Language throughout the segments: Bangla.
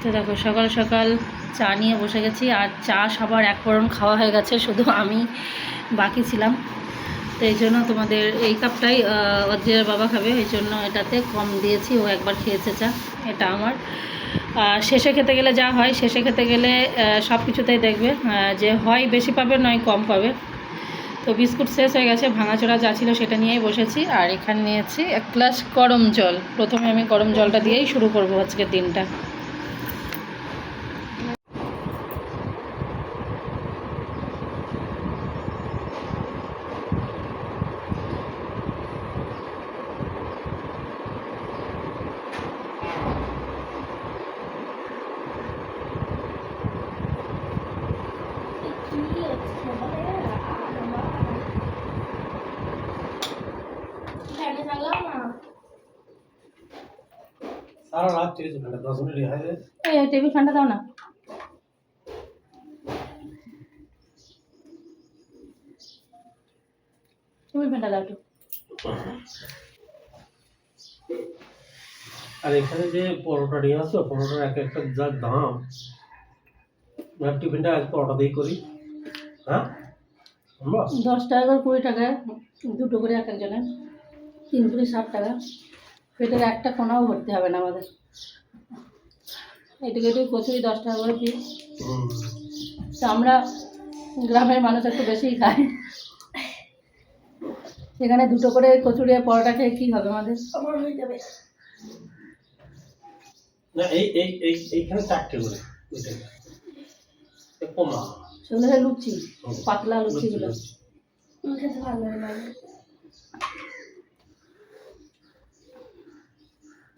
তো দেখো, সকাল সকাল চা নিয়ে বসে গেছি আর চা সবার এক পরম খাওয়া হয়ে গেছে, শুধু আমি বাকি ছিলাম। তো এই জন্য তোমাদের এই কাপটাই অজ্জের বাবা খাবে, এই জন্য এটাতে কম দিয়েছি, ও একবার খেয়েছে চা, এটা আমার। আর শেষে খেতে গেলে যা হয়, শেষে খেতে গেলে সব কিছুতেই দেখবে যে হয় বেশি পাবে নয় কম পাবে। তো বিস্কুট শেষ হয়ে গেছে, ভাঙাচোরা যা ছিল সেটা নিয়েই বসেছি। আর এখানে নিয়েছি এক গ্লাস গরম জল। প্রথমে আমি গরম জলটা দিয়েই শুরু করব আজকের দিনটা। ঠিক টেবিল ঠান্ডা দাও না টেবিল ঠান্ডা দাও আর এখানে যে পরোটা নিয়ে আসলো পরোটার এক একটা যা দাম। আর টিফিনটা আজ পরোটা দিয়ে করি। হ্যাঁ? দশ টাকা করে কুড়ি টাকা, দুটো করে এক একজনের। তিন করে ষাট টাকা। পেটের একটা কোনাও ভরতে হবে না আমাদের। এটুকু এটুকু কচুরি দশ টাকা করে পিস তো আমরা গ্রামের মানুষ একটু বেশিই খাই। সেখানে দুটো করে কচুরি আর পরোটা খেয়ে কী হবে আমাদের? আমার হয়ে যাবে। না এই এই এই এইখানে চারটে করে কমা সেগুলো লুচি পাতলা লুচিগুলো। খেতে ভালো লাগে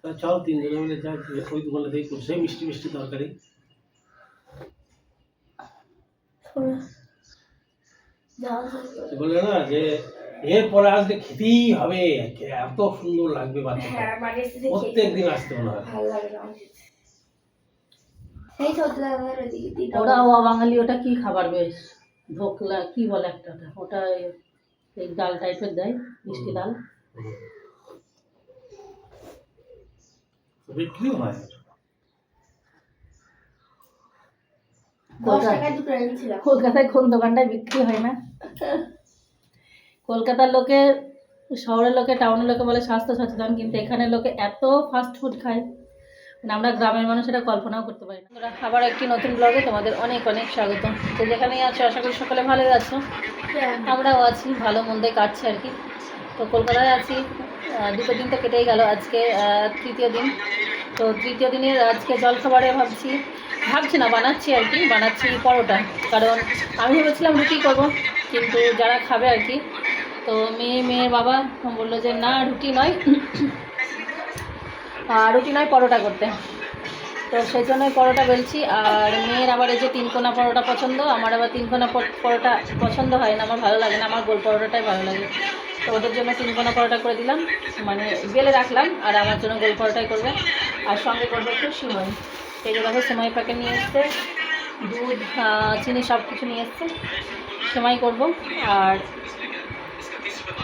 তা চল তিনজনে মিলে যা ওই দোকানে থেকে করছে মিষ্টি মিষ্টি তরকারি। তো বললে না যে এরপরে আসলে খেতেই হবে এত সুন্দর লাগবে বাচ্চাটা। প্রত্যেক দিন আসতে মনে হয়। ওরা ও বাঙালি ওটা কি খাবার বেশ? ধোকলা কি বলে একটা ওটা এই ডাল টাইপের দেয় মিষ্টি ডাল। বিক্রি হয়? কলকাতায় কলকাতায় কোন দোকানটায় বিক্রি হয় না? কলকাতার লোকে শহরের লোকে টাউনের লোকে বলে স্বাস্থ্য সচেতন কিন্তু এখানে লোকে এত ফাস্ট ফুড খায়। মানে আমরা গ্রামের মানুষ এটা কল্পনাও করতে পারি না। বন্ধুরা, আবার একটি নতুন ব্লগে তোমাদের অনেক অনেক স্বাগত। তো যেখানেই আছো আশা করি সকালে ভালোই আছো। আমরাও আছি ভালো মন্দে কাটছে আর কি। তো কলকাতায় আছি। দুটো দিন তো কেটেই গেল আজকে তৃতীয় দিন। তো তৃতীয় দিনের আজকে জলখাবারে ভাবছি ভাবছি না, বানাচ্ছি আর কি, বানাচ্ছি পরোটা। কারণ আমি ভেবেছিলাম রুটি করব, কিন্তু যারা খাবে আর কি, তো মেয়ে, মেয়ের বাবা বলল যে, না, রুটি নয়। রুটি নয়, পরোটা করতে। তো সেই জন্যই পরোটা বেলছি। আর মেয়ের আবার এই যে তিনকোনা পরোটা পছন্দ, আমার আবার তিনকোনা পরোটা পছন্দ হয় না, আমার ভালো লাগে না, আমার গোল পরোটাটাই ভালো লাগে। তো ওদের জন্য তিনকোনা পরোটা করে দিলাম মানে বেলে রাখলাম, আর আমার জন্য গোল পরোটাই করবে। আর সঙ্গে করবে একটু সিমই। সেই জন্য সেমাই প্যাকেট নিয়ে এসছে, দুধ চিনি সব কিছু নিয়ে এসছে। সেমাই করব, আর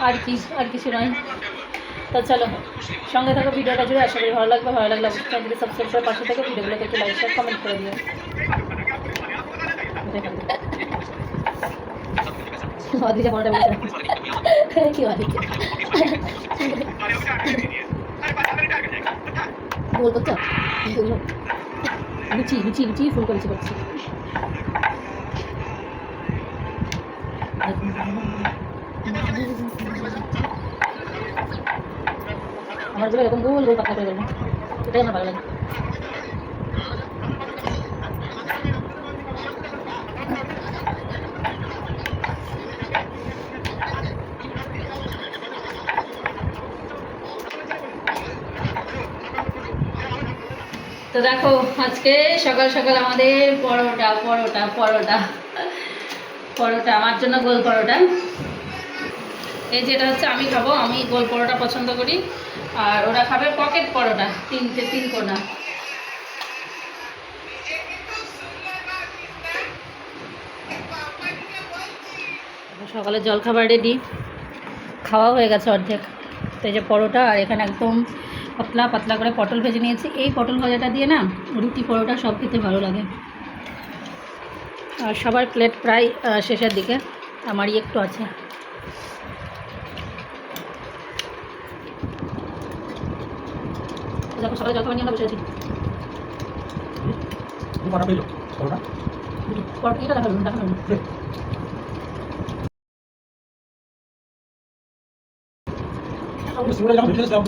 আর কি, আর কিছু নয়। তো চলো, সঙ্গে থাকো ভিডিওটা জুড়ে। আশা করি ভালো লাগবে। ভালো লাগলে অবশ্যই সাবস্ক্রাইব করে পাশে থেকে ভিডিওগুলোকে একটু লাইক শেয়ার কমেন্ট করে দিও। অদিকে পরোটা বেশি কি অদিকে বলব তো? লুচি লুচি লুচি ফুল করেছি, করছি। আমার যেটা এরকম গোল গোল পাতলা করে করব এটাই আমার ভালো লাগে। তো দেখো, আজকে সকাল সকাল আমাদের পরোটা পরোটা পরোটা। পরোটা, আমার জন্য গোল পরোটা। এই যেটা হচ্ছে আমি খাব, আমি গোল পরোটা পছন্দ করি। আর ওরা খাবে পকেট পরোটা, তিনটে, তিন কোনা। সকালে জলখাবার রেডি। খাওয়া হয়ে গেছে অর্ধেক। তো এই যে পরোটা, আর এখানে একদম পাতলা পাতলা করে পটল ভেজে নিয়েছি। এই পটল ভাজাটা দিয়ে না রুটি পরোটা সব খেতে ভালো লাগে। আর সবার প্লেট প্রায় শেষের দিকে। আমারই একটু আছে। দেখো নিয়ে আমরা বসে আছি। সিঙ্গুরে যখন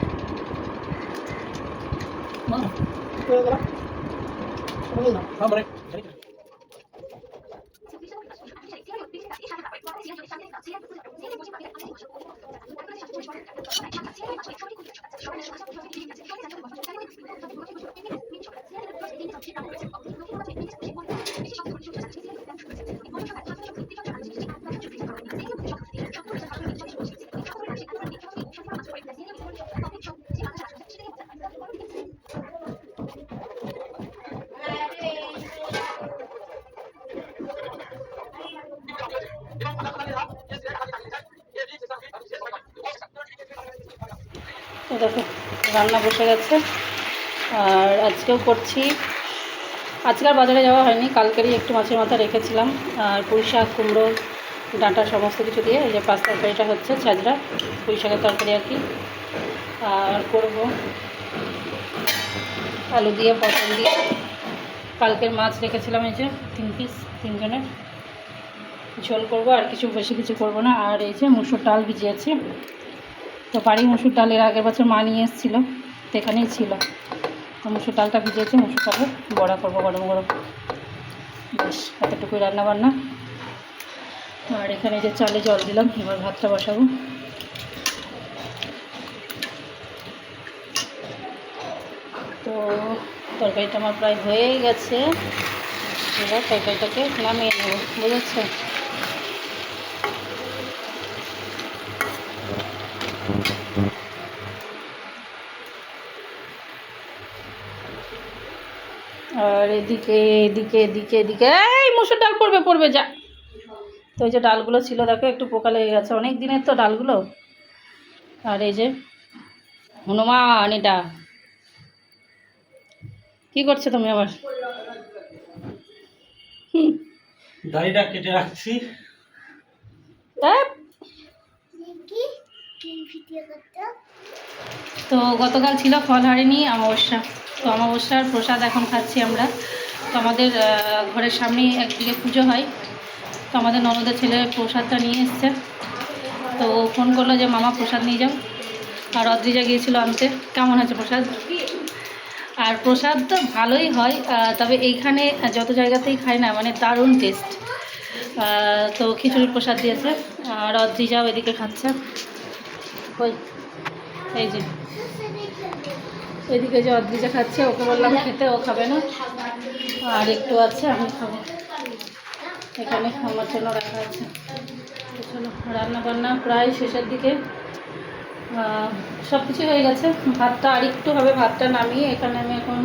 না কি তোমাকে এবার বুঝতে পারি হ্যাঁ বলো। করে দেবা? করে দিলাম। হ্যাঁ মানে তো দেখো, রান্না বসে গেছে। আর আজকেও করছি। আজকে আর বাজারে যাওয়া হয়নি, কালকেরই একটু মাছের মাথা রেখেছিলাম। আর পুঁই শাক, কুমড়ো, ডাঁটা সমস্ত কিছু দিয়ে, এই যে পাঁচ তরকারিটা হচ্ছে ছাজরা পুঁই শাকের তরকারি আর কি। আর করব আলু দিয়ে, পটল দিয়ে। কালকের মাছ রেখেছিলাম এই যে তিন পিস তিনজনের। ঝোল করব, আর কিছু বেশি কিছু করব না। আর এই যে মুসুর ডাল ভিজিয়েছি। তো বাড়ি মুসুর ডাল এর আগের বছর মা নিয়ে এসেছিল, তো এখানেই ছিল। তো মুসুর ডালটা ভিজেছি, মুসুর ডালে বড়া করব গরম গরম। বেশ, এতটুকুই রান্না বান্না আর এখানে যে চালে জল দিলাম, এবার ভাতটা বসাবো। তো তরকারিটা আমার প্রায় হয়েই গেছে। এবার তরকারিটাকে নামিয়ে নেব, বুঝেছ আর এদিকে এদিকে এদিকে এদিকে। এই মুসুর ডাল পড়বে পড়বে যা। তো ওই যে ডালগুলো ছিল দেখো একটু পোকা লেগে গেছে। অনেক দিনের তো ডালগুলো। আর এই যে হনুমান এটা। কি করছ তুমি আবার? দাড়িটা কেটে রাখছি। তো গতকাল ছিল ফলহারিণী অমাবস্যা। তো অমাবস্যার প্রসাদ এখন খাচ্ছি আমরা। তো আমাদের ঘরের সামনেই একদিকে পুজো হয়। তো আমাদের ননদের ছেলে প্রসাদটা নিয়ে এসছে। তো ফোন করল যে, মামা, প্রসাদ নিয়ে যাও। আর অদ্রিজা গিয়েছিল আনতে। কেমন আছে প্রসাদ? আর প্রসাদ তো ভালোই হয় তবে এইখানে যত জায়গাতেই খাই না মানে দারুণ টেস্ট তো খিচুড়ির প্রসাদ দিয়েছে। আর অদ্রিজাও এদিকে খাচ্ছে। ওই এই যে। এদিকে যে অদ্রিজা খাচ্ছে, ওকে বললাম খেতে, ও খাবে না। আর একটু আছে, আমি খাব। এখানে আমার জন্য রাখা আছে। রান্না বান্না প্রায় শেষের দিকে। সব কিছু হয়ে গেছে। ভাতটা আর একটু হবে, ভাতটা নামিয়ে এখানে আমি এখন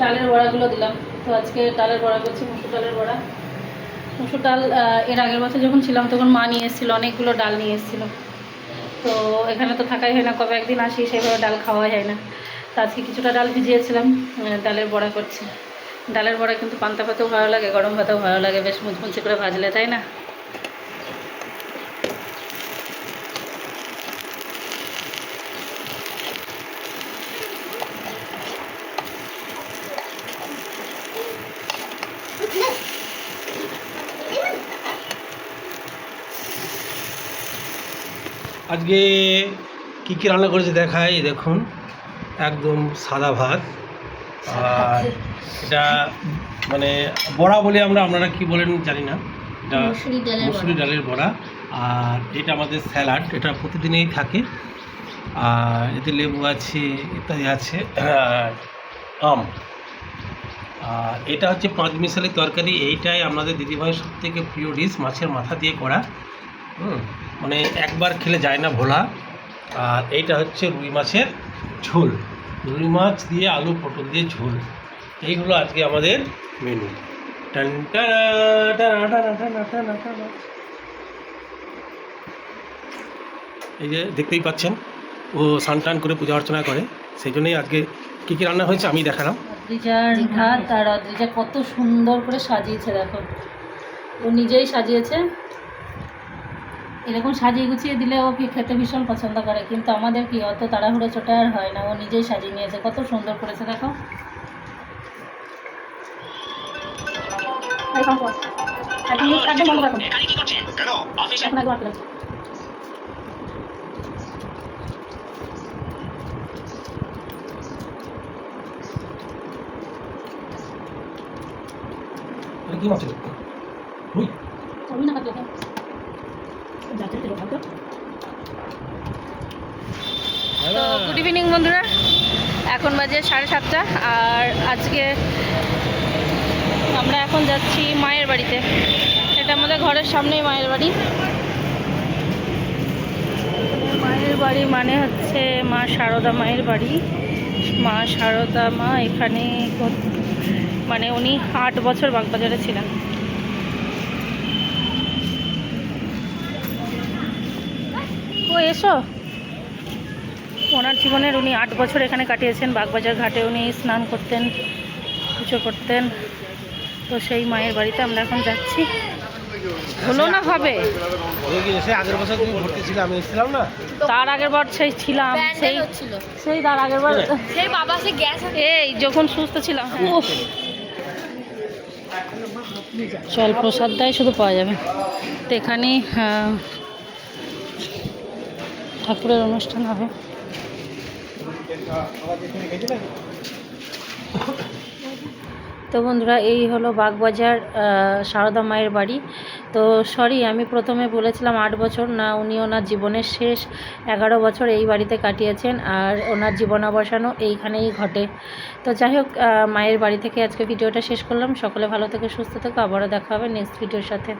ডালের বড়াগুলো দিলাম। তো আজকে ডালের বড়া করছি, মুসুর ডালের বড়া। মুসুর ডাল এর আগের বছর যখন ছিলাম, তখন মা নিয়ে এসেছিল, অনেকগুলো ডাল নিয়ে এসেছিল। তো এখানে তো থাকাই হয় না, কবে একদিন আসি সেভাবে ডাল খাওয়া যায় না। তো আজকে কিছুটা ডাল ভিজিয়েছিলাম ডালের বড়া করছি। ডালের বড়া কিন্তু পান্তা ভাতেও ভালো লাগে, গরম ভাতেও ভালো লাগে, বেশ মুচমুচে করে ভাজলে, তাই না? আজকে কি কি রান্না করেছে দেখাই দেখুন। একদম সাদা ভাত। আর এটা মানে বড়া বলে আমরা আপনারা কি বলেন জানি না। এটা মুসুরি ডালের বড়া। আর এটা আমাদের স্যালাড এটা প্রতিদিনেই থাকে। আর এতে লেবু আছে ইত্যাদি আছে। আর আম। আর এটা হচ্ছে পাঁচ মিশালি তরকারি। এইটাই আমাদের দিদিভাইয়ের সব থেকে প্রিয় ডিশ মাছের মাথা দিয়ে করা। হুম। মানে একবার খেলে যায় না ভোলা। আর এইটা হচ্ছে রুই মাছের ঝোল। রুই মাছ দিয়ে আলু পটল দিয়ে ঝোল। এইগুলো আজকে আমাদের মেনু। এই যে দেখতেই পাচ্ছেন ও স্নান টান করে পূজা অর্চনা করে। সেই জন্যই আজকে কী কী রান্না হয়েছে আমি দেখালাম। অদ্রিজার ভাত আর অদ্রিজা কত সুন্দর করে সাজিয়েছে দেখো। ও নিজেই সাজিয়েছে। এরকম সাজিয়ে গুছিয়ে দিলে ও কি খেতে ভীষণ পছন্দ করে কিন্তু আমাদের কি অত তাড়াহুড়ো চোটে আর হয় না ও নিজেই সাজিয়ে নিয়েছে কত সুন্দর করেছে দেখো। কী মাছ রুই আমি না কাটলে তো গুড ইভিনিং বন্ধুরা। এখন বাজে সাড়ে সাতটা, আর আজকে আমরা এখন যাচ্ছি মায়ের বাড়িতে। এটা আমাদের ঘরের সামনেই মায়ের বাড়ি। মায়ের বাড়ি মানে হচ্ছে মা শারদা মায়ের বাড়ি। মা শারদা মা এখানে মানে উনি আট বছর বাগবাজারে ছিলেন। এসো। ওনার জীবনের উনি আট বছর এখানে কাটিয়েছেন বাগবাজার ঘাটে উনি স্নান করতেন পুজো করতেন। তো সেই মায়ের বাড়িতে আমরা এখন যাচ্ছি। হলো না হবে? ওই কি সে আগের বছর তুমি ভর্তি ছিল আমি এসেছিলাম না? তার আগের বার সেই ছিলাম সেই সেই তার আগের বার সেই বাবা সে গ্যাস এই যখন সুস্থ ছিলাম। উফ। জল প্রসাদটাই শুধু পাওয়া যাবে। তো এখানে ঠাকুরের অনুষ্ঠান হবে। তো বন্ধুরা, এই হলো বাগবাজার সারদা মায়ের বাড়ি। তো সরি আমি প্রথমে বলেছিলাম আট বছর, না উনি ওনার জীবনের শেষ। এগারো বছর এই বাড়িতে কাটিয়েছেন, আর ওনার জীবনাবসানও এইখানেই ঘটে। তো যাই হোক মায়ের বাড়ি থেকে আজকে ভিডিওটা শেষ করলাম। সকলে ভালো থেকে সুস্থ থেকো, আবারও দেখা হবে নেক্সট ভিডিওর সাথে।